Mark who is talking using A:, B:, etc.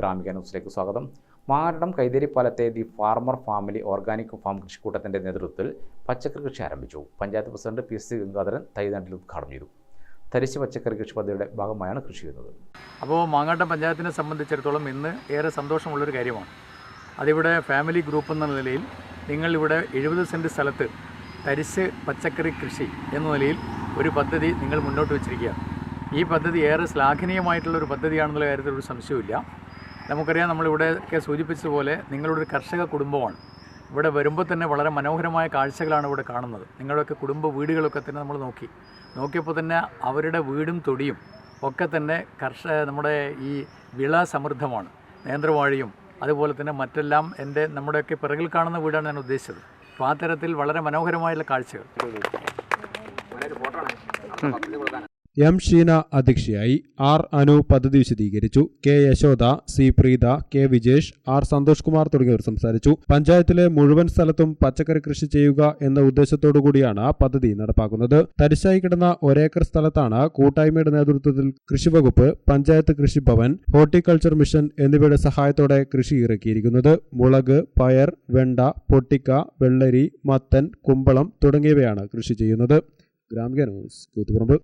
A: ഗ്രാമിക ന്യൂസിലേക്ക് സ്വാഗതം. Maradam കൈതേരിപ്പാലത്തെ the farmer family organic farm കൃഷിക്കൂട്ടത്തിന്റെ നേതൃത്വത്തിൽ പച്ചക്കറി കൃഷി ആരംഭിച്ചു. Panchayat president P. C Gangadharan തൈനാട്ടിൽ ഉദ്ഘാടനം ചെയ്തു. തരിശ് പച്ചക്കറി കൃഷി പദ്ധതിയുടെ ഭാഗമായാണ് കൃഷി ചെയ്യുന്നത്.
B: അപ്പോൾ മാങ്ങാട്ടം പഞ്ചായത്തിനെ സംബന്ധിച്ചിടത്തോളം ഇന്ന് ഏറെ സന്തോഷമുള്ളൊരു കാര്യമാണ്. അതിവിടെ ഫാമിലി ഗ്രൂപ്പ് എന്ന നിലയിൽ നിങ്ങളിവിടെ എഴുപത് സെന്റ് സ്ഥലത്ത് തരിശ് പച്ചക്കറി കൃഷി എന്ന നിലയിൽ ഒരു പദ്ധതി നിങ്ങൾ മുന്നോട്ട് വെച്ചിരിക്കുകയാണ്. ഈ പദ്ധതി ഏറെ ശ്ലാഘനീയമായിട്ടുള്ള ഒരു പദ്ധതിയാണെന്നുള്ള കാര്യത്തിൽ ഒരു സംശയവുമില്ല. നമുക്കറിയാം നമ്മളിവിടെയൊക്കെ സൂചിപ്പിച്ചതുപോലെ നിങ്ങളുടെ ഒരു കർഷക കുടുംബമാണ്. ഇവിടെ വരുമ്പോൾ തന്നെ വളരെ മനോഹരമായ കാഴ്ചകളാണ് ഇവിടെ കാണുന്നത്. നിങ്ങളുടെയൊക്കെ കുടുംബ വീടുകളൊക്കെ തന്നെ നമ്മൾ നോക്കി. നോക്കിയപ്പോൾ തന്നെ അവരുടെ വീടും തൊടിയും ഒക്കെ തന്നെ കർഷക നമ്മുടെ ഈ വിള സമൃദ്ധമാണ്. നേന്ത്രവാഴിയും അതുപോലെ തന്നെ മറ്റെല്ലാം എന്റെ നമ്മുടെയൊക്കെ പിറകിൽ കാണുന്ന വീടാണ് ഞാൻ ഉദ്ദേശിച്ചത്. അപ്പോൾ ആ തരത്തിൽ വളരെ മനോഹരമായുള്ള കാഴ്ചകൾ.
C: എം ഷീന അധ്യക്ഷയായി ആർ അനു പദ്ധതി വിശദീകരിച്ചു. K Yashoda C Preetha K Vijesh R Santhosh Kumar തുടങ്ങിയവർ സംസാരിച്ചു. പഞ്ചായത്തിലെ മുഴുവൻ സ്ഥലത്തും പച്ചക്കറി കൃഷി ചെയ്യുക എന്ന ഉദ്ദേശത്തോടു കൂടിയാണ് പദ്ധതി നടപ്പാക്കുന്നത്. തരിശായി കിടന്ന ഒരേക്കർ സ്ഥലത്താണ് കൂട്ടായ്മയുടെ നേതൃത്വത്തിൽ കൃഷിവകുപ്പ് പഞ്ചായത്ത് കൃഷിഭവൻ ഹോർട്ടിക്കൾച്ചർ മിഷൻ എന്നിവയുടെ സഹായത്തോടെ കൃഷി ഇറക്കിയിരിക്കുന്നത്. മുളക് പയർ വെണ്ട പൊട്ടിക്ക വെള്ളരി മത്തൻ കുമ്പളം തുടങ്ങിയവയാണ് കൃഷി ചെയ്യുന്നത്. ഗ്രാമിക ന്യൂസ് കൂത്തുപറമ്പ്.